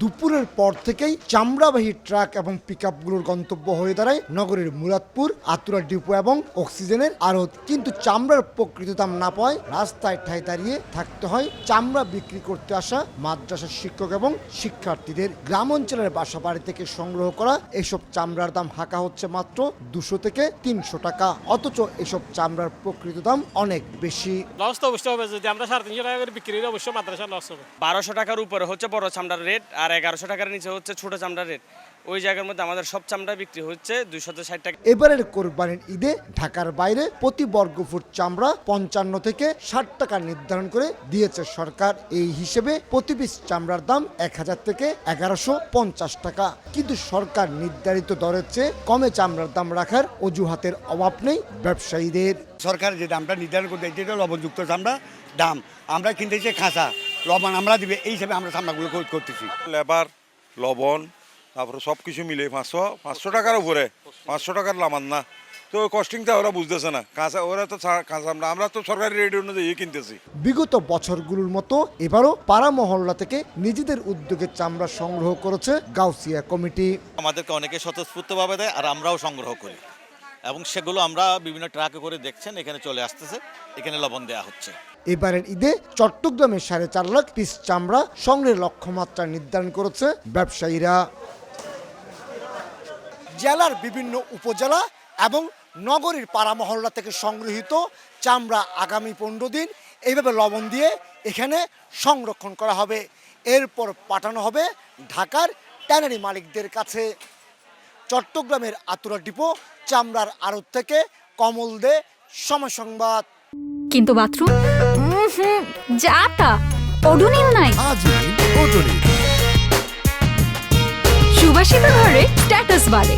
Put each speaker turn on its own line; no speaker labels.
দুপুরের পর থেকেই চামড়াবাহী ট্রাক এবং পিকআপগুলোর গন্তব্য হয়ে দাঁড়ায় নগরের মুরাদপুর আতুরা ডিপো এবং অক্সিজেনের আড়ত। কিন্তু চামড়ার প্রকৃত দাম না পাওয়ায় রাস্তায় ঠায় দাঁড়িয়ে থাকতে হয় চামড়া বিক্রি করতে আসা মাদ্রাসার শিক্ষক এবং শিক্ষার্থীদের। গ্রাম অঞ্চলের বাসা বাড়ি থেকে সংগ্রহ করা এসব চামড়ার দাম হাঁকা হচ্ছে মাত্র দুশো থেকে তিনশো টাকা। অথচ এসব চামড়ার প্রকৃত দাম অনেক বেশি।
লস তো অবশ্যই হবে। যদি আমরা সাড়ে তিনশো টাকা করে বিক্রি অবশ্যই মাদ্রাসা লস হবে।
বারোশো টাকার উপরে হচ্ছে বড় চামড়ার রেট আর এগারোশো টাকার নিচে হচ্ছে ছোট চামড়ার রেট। ওই জায়গার মধ্যে আমাদের সব চামড়া বিক্রি হচ্ছে দুইশত ষাট টাকা।
এবারের কোরবানির ঈদে ঢাকার বাইরে প্রতি বর্গফুট চামড়া পঞ্চান্ন থেকে ষাট টাকা নির্ধারণ করে দিয়েছে সরকার। এই হিসেবে প্রতি পিস চামড়ার দাম এক হাজার থেকে এগারোশো পঞ্চাশ টাকা। কিন্তু সরকার নির্ধারিত দরের চেয়ে কমে চামড়ার দাম রাখার অজুহাতের অভাব নেই ব্যবসায়ীদের।
সরকার যে দামটা নির্ধারণ করতে এটা লবণযুক্ত চামড়া দাম। আমরা কিনতেছি খাঁচা। লবণ আমরা দিবে এই হিসাবে আমরা সামনাগুলো কর- করতেছি।
লেবার লবণ তারপরে সব কিছু মিলে পাঁচশো পাঁচশো টাকার উপরে পাঁচশো টাকার লামান না। তো কস্টিংটা ওরা বুঝতেছে না। কাঁচা ওরা তো কাঁচা আমরা আমরা তো সরকারি রেট অনুযায়ী কিনতেছি।
বিগত বছরগুলোর মতো এবারও পাড়া মহল্লা থেকে নিজেদের উদ্যোগে চামড়া সংগ্রহ করেছে গাউসিয়া কমিটি।
আমাদেরকে অনেকে স্বতঃস্ফূর্তভাবে দেয় আর আমরাও সংগ্রহ করি। এবং সেগুলো আমরা বিভিন্ন ট্রাকে করে দেখছেন এখানে চলে আসতেছে। এখানে লবণ দেওয়া হচ্ছে।
এবারের ঈদে চট্টগ্রামে সাড়ে চার লাখ পিস চামড়া সংগ্রহের লক্ষ্যমাত্রা নির্ধারণ করেছে ব্যবসায়ীরা। জেলার বিভিন্ন উপজেলা এবং নগরীর পাড়া মহল্লা থেকে সংগৃহীত চামড়া আগামী পনেরো দিন এইভাবে লবণ দিয়ে এখানে সংরক্ষণ করা হবে। এরপর পাঠানো হবে ঢাকার ট্যানারি মালিকদের কাছে। চট্টগ্রামের আতুরা ডিপো চামড়ার আড়ত থেকে কমল দে সমসংবাদ
কিন্তু বাথরুম? যা তা ওডোনিল নাই। সুবাসিত ঘরে স্ট্যাটাস বাড়ে।